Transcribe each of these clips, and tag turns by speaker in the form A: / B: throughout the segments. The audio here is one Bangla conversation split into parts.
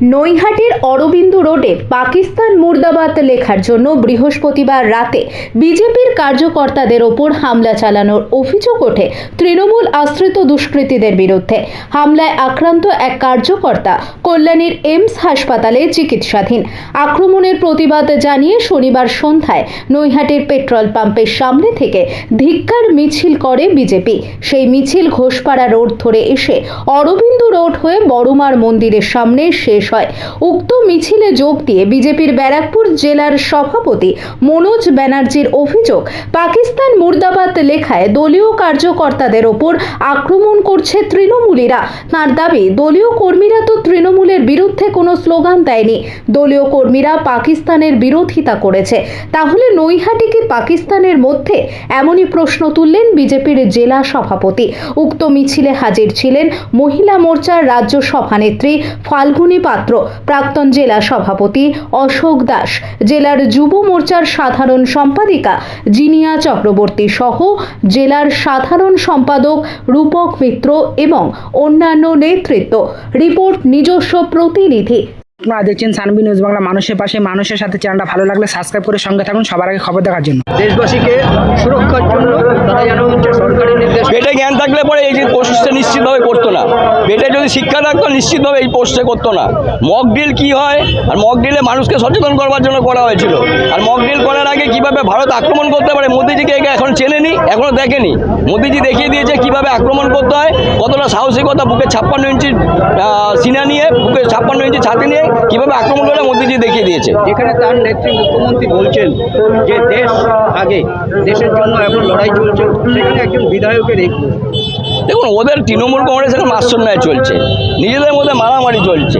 A: নৈহাটির অরবিন্দ রোডে পাকিস্তান মুর্দাবাদ লেখার জন্য বৃহস্পতিবার রাতে বিজেপির কার্যকর্তাদের ওপর হামলা চালানোর অভিযোগ ওঠে তৃণমূল আশ্রিত দুষ্কৃতীদের বিরুদ্ধে। হামলায় আক্রান্ত এক কার্যকর্তা কল্যাণীর এমস হাসপাতালে চিকিৎসাধীন। আক্রমণের প্রতিবাদ জানিয়ে শনিবার সন্ধ্যায় নৈহাটির পেট্রোল পাম্পের সামনে থেকে ধিক্কার মিছিল করে বিজেপি। সেই মিছিল ঘোষপাড়া রোড ধরে এসে অরবিন্দ রোড হয়ে বড়মার মন্দিরের সামনে শেষ হয় উক্ত মিছিলে যোগ দিয়ে বিজেপির ব্যারাকপুর জেলার সভাপতি মনোজ ব্যানার্জির অভিযোগ, পাকিস্তান মুর্দাবাদ লেখায় দলীয় কার্যকর্তাদের ওপর আক্রমণ করছে তৃণমূলীরা। তার দাবি, দলীয় কর্মীরা তো তৃণমূলের বিরুদ্ধে কোনো স্লোগান দেয়নি। দলীয় কর্মীরা পাকিস্তানের বিরোধিতা করেছে। তাহলে নৈহাটি কি পাকিস্তানের মধ্যে? এমনই প্রশ্ন তুললেন বিজেপির জেলা সভাপতি। উক্ত মিছিলে হাজির ছিলেন মহিলা মোর্চার রাজ্য সভানেত্রী ফাল্গুনী পাত্র। প্রাক্তন জেলা সভাপতি অশোক দাস, জেলার যুব মোর্চার সাধারণ সম্পাদিকা জিনিয়া চক্রবর্তী সহ জেলার সাধারণ সম্পাদক রূপক মিত্র এবং অন্যান্য নেতৃত্ব। রিপোর্ট নিজস্ব প্রতিনিধি
B: আপনারা দেখছেন সানবি নিউজ বাংলা। মানুষের পাশে মানুষের সাথে চ্যানেলটা ভালো লাগলে সাবস্ক্রাইব করে সঙ্গে থাকুন সবার আগে খবর দেখার জন্য।
C: দেশবাসীকে সুরক্ষার জন্য তারা যেন সরকারি নির্দেশ
D: পেটে জ্ঞান থাকলে পরে এই যে পোস্টে নিশ্চিতভাবে করতো না। পেটে যদি শিক্ষা থাকতো নিশ্চিতভাবে এই পোস্টে করতো না। মক ডিল কী হয়? আর মক ডিলে মানুষকে সচেতন করবার জন্য করা হয়েছিল। আর মক ডিল করার আগে কীভাবে ভারত আক্রমণ করতে পারে মোদিজিকে একে এখন চেনেনি এখনও দেখেনি। মোদিজি দেখিয়ে দিয়েছে কীভাবে আক্রমণ করতে হয় কতটা সাহসিকতা বুকে ছাপ্পান্ন ইঞ্চি সিনা নিয়ে বুকে ছাপ্পান্ন ইঞ্চি ছাতি নিয়ে কীভাবে আক্রমণ করে মোদিজি দেখিয়ে দিয়েছে?
C: যেখানে তার নেত্রী মুখ্যমন্ত্রী বলছেন যে দেশ আগে দেশের জন্য এখন লড়াই চলছে সেখানে একজন বিধায়কের এই
D: দেখুন ওদের তৃণমূল কংগ্রেসের মাস্টার চলছে। নিজেদের মধ্যে মারামারি চলছে।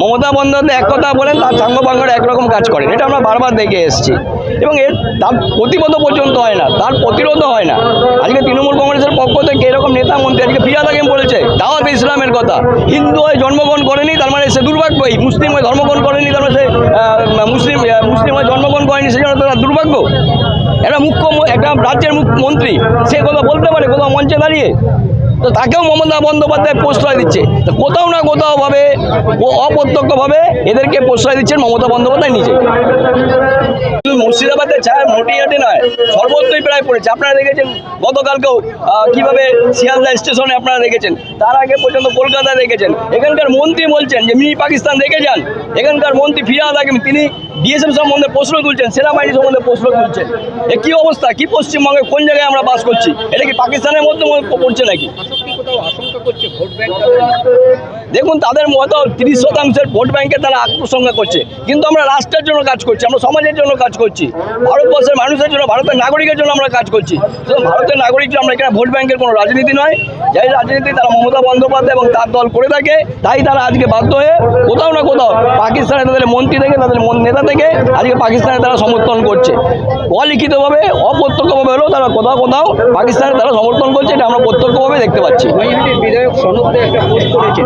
D: মমতা বন্দ্যোপাধ্যায় এক কথা বলেন তার সাঙ্গপাঙ্গরা একরকম কাজ করেন। এটা আমরা বারবার দেখে এসেছি। এবং এর তার প্রতিবাদও পর্যন্ত হয় না তার প্রতিরোধও হয় না। আজকে তৃণমূল কংগ্রেসের পক্ষ থেকে এরকম নেতা মন্ত্রী দাওয়াত ইসলামের কথা। হিন্দু হয়ে জন্মগ্রহণ করেনি, তার মানে সে দুর্ভাগ্য, এই মুসলিম হয়ে ধর্মগ্রহণ করেনি, তার মানে সে মুসলিম মুসলিম হয়ে জন্মগ্রহণ করেনি, সেই জন্য তার দুর্ভাগ্য। একটা মুখ্য, একটা রাজ্যের মুখ্যমন্ত্রী সে কথা বলতে পারে, কোথাও মঞ্চে দাঁড়িয়ে। তো তাকেও মমতা বন্দ্যোপাধ্যায় প্রশ্রয় দিচ্ছে। তো কোথাও না কোথাও ভাবে, ও অপ্রত্যক্ষভাবে এদেরকে প্রশ্রয় দিচ্ছেন মমতা বন্দ্যোপাধ্যায় নিজে। শুধু মুর্শিদাবাদে ছায় মটিয়াটে নয় সর্বত্রই প্রায় পড়েছে? আপনারা দেখেছেন গতকালকেও কীভাবে শিয়ালদা স্টেশনে আপনারা দেখেছেন? তার আগে পর্যন্ত কলকাতায় দেখেছেন। এখানকার মন্ত্রী বলছেন যে, মিনি পাকিস্তান দেখে যান। এখানকার মন্ত্রী ফিরাদ হাকিম, তিনি বিএসএফ সম্বন্ধে প্রশ্ন তুলছেন, সেনাবাহিনী সম্বন্ধে প্রশ্ন তুলছেন। এ কী অবস্থা? কি পশ্চিমবঙ্গে কোন জায়গায় আমরা বাস করছি? এটা কি পাকিস্তানের মধ্যে পড়ছে নাকি? দেখুন তাদের মতো তিরিশ শতাংশের ভোট ব্যাংকে তারা আত্মসংখ্যা করছে। কিন্তু আমরা রাষ্ট্রের জন্য কাজ করছি, আমরা সমাজের জন্য কাজ করছি, ভারতবর্ষের মানুষের জন্য, ভারতের নাগরিকের জন্য আমরা কাজ করছি। শুধু ভারতের নাগরিক আমরা এখানে ভোট ব্যাংকের কোনো রাজনীতি নয়। যাই রাজনীতি তারা মমতা বন্দ্যোপাধ্যায় এবং তার দল করে থাকে, তাই তারা আজকে বাধ্য হয়ে কোথাও না কোথাও পাকিস্তানে তাদের মন্ত্রী থেকে, তাদের নেতা থেকে আজকে পাকিস্তানে তারা সমর্থন করছে। অলিখিতভাবে, অপ্রত্যক্ষভাবে হলেও তারা কোথাও কোথাও পাকিস্তানে তারা সমর্থন করছে, এটা আমরা প্রত্যক্ষভাবে দেখতে পাচ্ছি।
C: বিধায়ক সনদে একটা পোস্ট করেছেন।